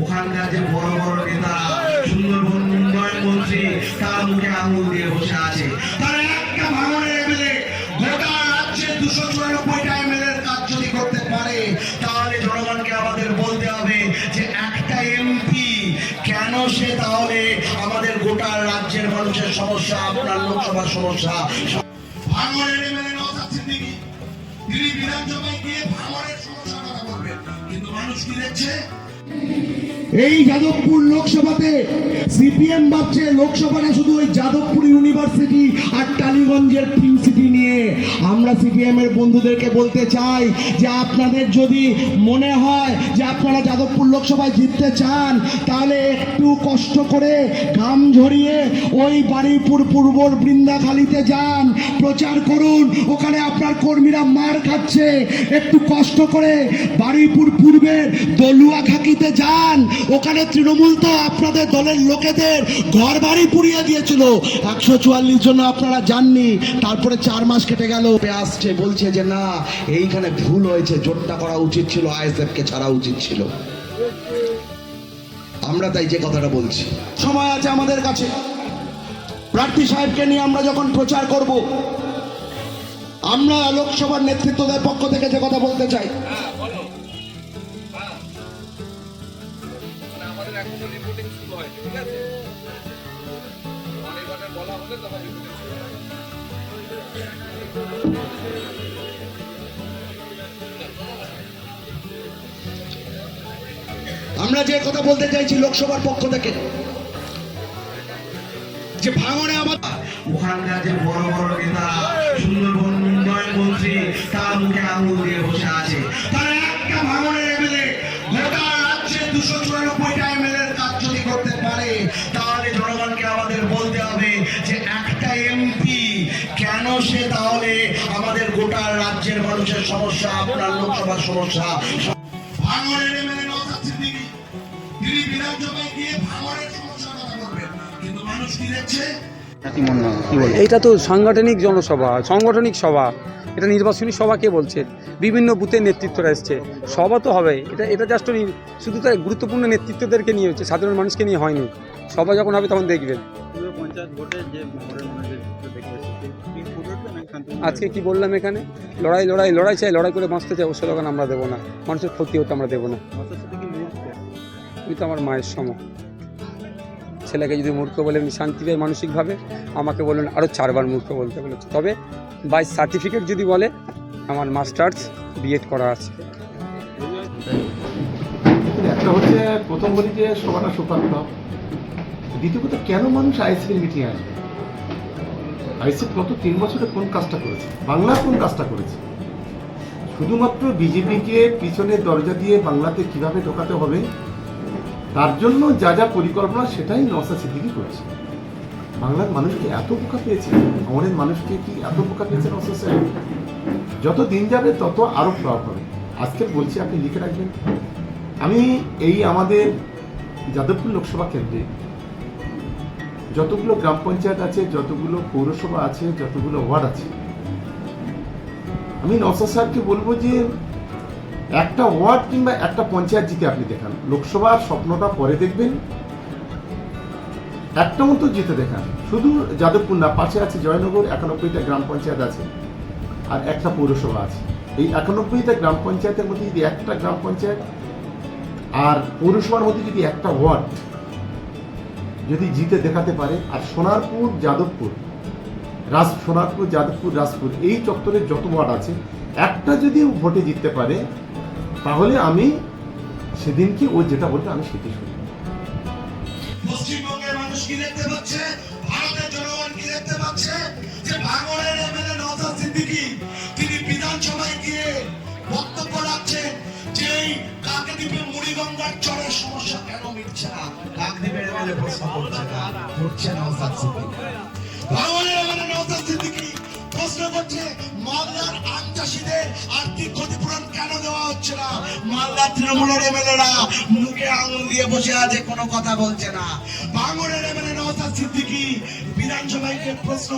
ওখানকার যে বড় বড় নেতা, সুন্দরবন উন্নয়ন মন্ত্রী, তার মুখে আঙুল দিয়ে বসে আছে। তারা একটা ভাঙনের এমএলএ, গোটা রাজ্যে দুশো চুরানব্বইটা এমএলএ কাজ যদি করতে পারে, তাহলে জনগণকে আমাদের বলতে হবে যে একটা এমপি কেন সে তাহলে আমাদের গোটা রাজ্যের মানুষের সমস্যা, আপনার লোকসভার সমস্যা? ভাঙনের এমএলএ তিনি বিধানসভায় গিয়ে ভাঙনের সমস্যার কথা বলবেন। কিন্তু মানুষ কি দেখছে? এই যাদবপুর লোকসভাতে সিপিএম ভাবছে লোকসভাটা শুধু ওই যাদবপুর ইউনিভার্সিটি আমরা সিপিএম এর বন্ধুদেরকে বলতে চাই যে আপনাদের যদি মনে হয় যে আপনারা যাদবপুর লোকসভায় জিততে চান, তাহলে একটু কষ্ট করে ঘাম ঝরিয়ে ওই বারুইপুর পূর্ব বৃন্দাখালিতে যান, প্রচার করুন, ওখানে আপনার কর্মীরা মার খাচ্ছে। একটু কষ্ট করে বারুইপুর পূর্বের দলুয়া খাকিতে যান, ওখানে তৃণমূল তো আপনাদের দলের লোকেদের ঘর বাড়ি পুড়িয়ে দিয়েছিল। একশো চুয়াল্লিশ জন আপনারা যাননি, তারপরে চার মাস কেটে গেল। আসছে, বলছে যে না, এইখানে ভুল হয়েছে জোটটা করা উচিত ছিল, আইএসএফ কে ছাড়া উচিত ছিল। আমরা তাই যে কথাটা বলছি। সময় আছে আমাদের কাছে। প্রার্থী সাহেবকে নিয়ে আমরা যখন প্রচার করব, আমরা লোকসভার নেতৃত্বদের পক্ষ থেকে যে কথা বলতে চাই এখনও রিপোর্টিং শুরু হয়নি ঠিক আছে? মানে বলা হলে তখন রিপোর্টিং শুরু হবে আমরা যে কথা বলতে চাইছি লোকসভার পক্ষ থেকে যে ভাঙনে আমার ওখানকার যে বড় বড় নেতা সুন্দরবন উন্নয়ন মন্ত্রী তার মুখে আঙুল দিয়ে বসে আছে। তারা একটা ভাঙনের কেন তাহলে আমাদের গোটা রাজ্যের মানুষের সমস্যা আপনার লোকসভার সমস্যা। ভাঙনের এমএলএ নওশাদ সিদ্দিকী তিনি বিধানসভায় গিয়ে ভাঙনের সমস্যার কথা বলবেন। কিন্তু মানুষ কি দেখছে? এইটা তো সাংগঠনিক জনসভা সাংগঠনিক সভা। এটা নির্বাচনী সভা কে বলছে? বিভিন্ন বুথের নেতৃত্বরা এসছে। সভা তো হবে। এটা এটা জাস্ট শুধু তার গুরুত্বপূর্ণ নেতৃত্বদেরকে নিয়ে হচ্ছে। সাধারণ মানুষকে নিয়ে হয়নি। সভা যখন হবে তখন দেখবেন। পঞ্চায়েত ভোটে যে আজকে কি বললাম এখানে? লড়াই লড়াই লড়াই চাই লড়াই করে বাঁচতে চাই ও স্লোগান আমরা দেবো না। মানুষের ক্ষতি হতে আমরা দেবো না। তুমি তো আমার মায়ের সম। ছেলেকে যদি মূর্খ বলে এমনি শান্তি পাই মানসিকভাবে আমাকে বললেন আরও চারবার মূর্খ বলতে বলেছে। তবে বাই সার্টিফিকেট যদি বলে আমার মাস্টার্স বিএড করা আছে। একটা হচ্ছে প্রথম বলি যে সভাটা সুপারত দ্বিতীয় কথা, কেন মানুষ আইএসএফের মিটিং আসবে? আইএসএফ গত তিন বছরে কোন কাজটা করেছে? বাংলার কোন কাজটা করেছে? শুধুমাত্র বিজেপিকে পিছনে দরজা দিয়ে বাংলাতে কীভাবে ঢোকাতে হবে, তার জন্য যা যা পরিকল্পনা, সেটাই নওসা সিদ্দিকি করছে। বাংলার মানুষকে এত বোকা পেয়েছে? আমাদের মানুষকে কি এত বোকা পেয়েছে নওসা সাহেব? যত দিন যাবে, তত আরও প্রভাব হবে। আজকে বলছি, আপনি লিখে রাখবেন। আমি এই আমাদের যাদবপুর লোকসভা কেন্দ্রে যতগুলো গ্রাম পঞ্চায়েত আছে, যতগুলো পৌরসভা আছে, যতগুলো ওয়ার্ড আছে। আমি নওসাদ সাহেবকে বলব যে, একটা ওয়ার্ড কিংবা একটা পঞ্চায়েত জিতে আপনি দেখান। লোকসভার স্বপ্নটা পরে দেখবেন, একটা মতো জিতে দেখান। শুধু যাদবপুর না, পাশে আছে জয়নগর, একানব্বইটা গ্রাম পঞ্চায়েত আছে, আর একটা পৌরসভা আছে। এই একানব্বইটা গ্রাম পঞ্চায়েতের মধ্যে যদি একটা গ্রাম পঞ্চায়েত আর পৌরসভার মধ্যে যদি একটা ওয়ার্ড যদি জিতে দেখাতে পারে, আর সোনারপুর, যাদবপুর রাজ সোনারপুর, যাদবপুর রাজপুর এই চত্বরের যত ওয়ার্ড আছে, একটা যদি ভোটে জিততে পারে, তাহলে আমি সেদিনকে ও যেটা বলবে, আমি সেটি শুনি পশ্চিমবঙ্গের মানুষ কি দেখতে পাচ্ছে? ভারতের জনগণ কি দেখতে পাচ্ছে? যে ভাঙনের এমএলএ নওশাদ সিদ্দিকী, তিনি বিধানসভায় গিয়ে বক্তব্য রাখছেন যে এই কাকদ্বীপে মুড়িগঙ্গার চরের সমস্যা কেন মিটছে না? কাকদ্বীপের এমএলএ প্রশ্ন করছে না। করছে ভাঙনের নওশাদ সিদ্দিকী প্রশ্ন করছে, মালদার আম চাষিদের আর্থিক ক্ষতিপূরণ কেন দেওয়া হচ্ছে না? মালদার তৃণমূলের এমএলএরা মুখে আঙুল দিয়ে বসে আছে, কোনো কথা বলছে না। ভাঙনের এমএলএ নওশাদ সিদ্দিকী বিধানসভায় প্রশ্ন